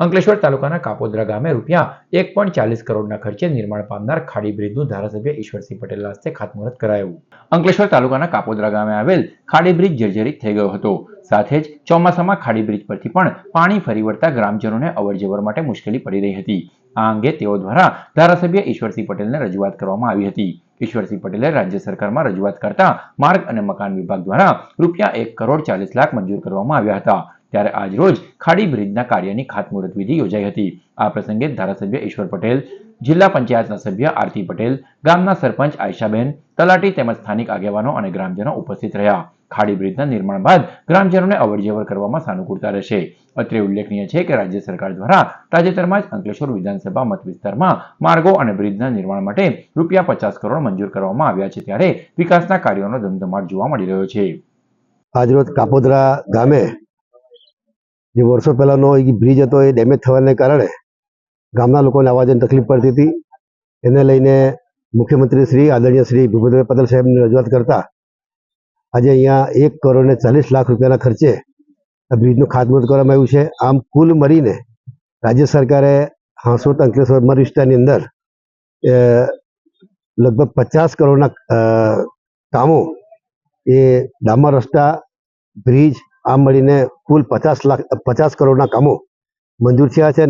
અંકલેશ્વર તાલુકાના કાપોદ્રા ગામે રૂપિયા એક પોઈન્ટ ચાલીસ કરોડના ખર્ચે નિર્માણ પામનાર ખાડી બ્રિજનું ધારાસભ્ય ઈશ્વરસિંહ પટેલના હસ્તે ખાતમુહૂર્ત કરાયું. અંકલેશ્વર તાલુકાના કાપોદ્રા ગામે આવેલ ખાડી બ્રિજ જર્જરિત થઈ ગયો હતો. સાથે જ ચોમાસામાં ખાડી બ્રિજ પરથી પણ પાણી ફરી વળતા ગ્રામજનોને અવરજવર માટે મુશ્કેલી પડી રહી હતી. આ અંગે તેઓ દ્વારા ધારાસભ્ય ઈશ્વરસિંહ પટેલને રજૂઆત કરવામાં આવી હતી. ઈશ્વરસિંહ પટેલે રાજ્ય સરકારમાં રજૂઆત કરતા માર્ગ અને મકાન વિભાગ દ્વારા રૂપિયા એક કરોડ ચાલીસ લાખ મંજૂર કરવામાં આવ્યા હતા. ત્યારે આજ રોજ ખાડી બ્રિજના કાર્યની ખાતમુહૂર્ત વિધિ યોજાઈ હતી. આ પ્રસંગે ધારાસભ્ય ઈશ્વર પટેલ, જિલ્લા પંચાયતના સભ્ય આરતી પટેલ, ગામના સરપંચ આયશાબેન, તલાટી તેમજ સ્થાનિક આગેવાનો અને ગ્રામજનો ઉપસ્થિત રહ્યા. ખાડી બ્રિજના નિર્માણ બાદ ગ્રામજનોને અવરજવર કરવામાં સાનુકૂળતા રહેશે. અત્રે ઉલ્લેખનીય છે કે રાજ્ય સરકાર દ્વારા તાજેતરમાં જ અંકલેશ્વર વિધાનસભા મત વિસ્તારમાં માર્ગો અને બ્રિજના નિર્માણ માટે રૂપિયા પચાસ કરોડ મંજૂર કરવામાં આવ્યા છે ત્યારે વિકાસના કાર્યોનો ધમધમાટ જોવા મળી રહ્યો છે. આજરોજ કાપોદરા ગામે જે વર્ષો પહેલાંનો એ બ્રિજ હતો, એ ડેમેજ થવાને કારણે ગામના લોકોને આવવા જવાની તકલીફ પડતી હતી. એને લઈને મુખ્યમંત્રી શ્રી, આદરણીય શ્રી ભૂપેન્દ્રભાઈ પટેલ સાહેબની રજૂઆત કરતા આજે અહીંયા એક કરોડને ચાલીસ લાખ રૂપિયાના ખર્ચે આ બ્રિજનું ખાતમુહૂર્ત કરવામાં આવ્યું છે. આમ કુલ મળીને રાજ્ય સરકારે હાંસોદ, અંકલેશ્વર મર વિસ્તારની અંદર લગભગ પચાસ કરોડના કામો એ ડામર રસ્તા, બ્રિજ, આમ મળીને કુલ પચાસ લાખ પચાસ કરોડના કામો મંજૂર થયા છે અને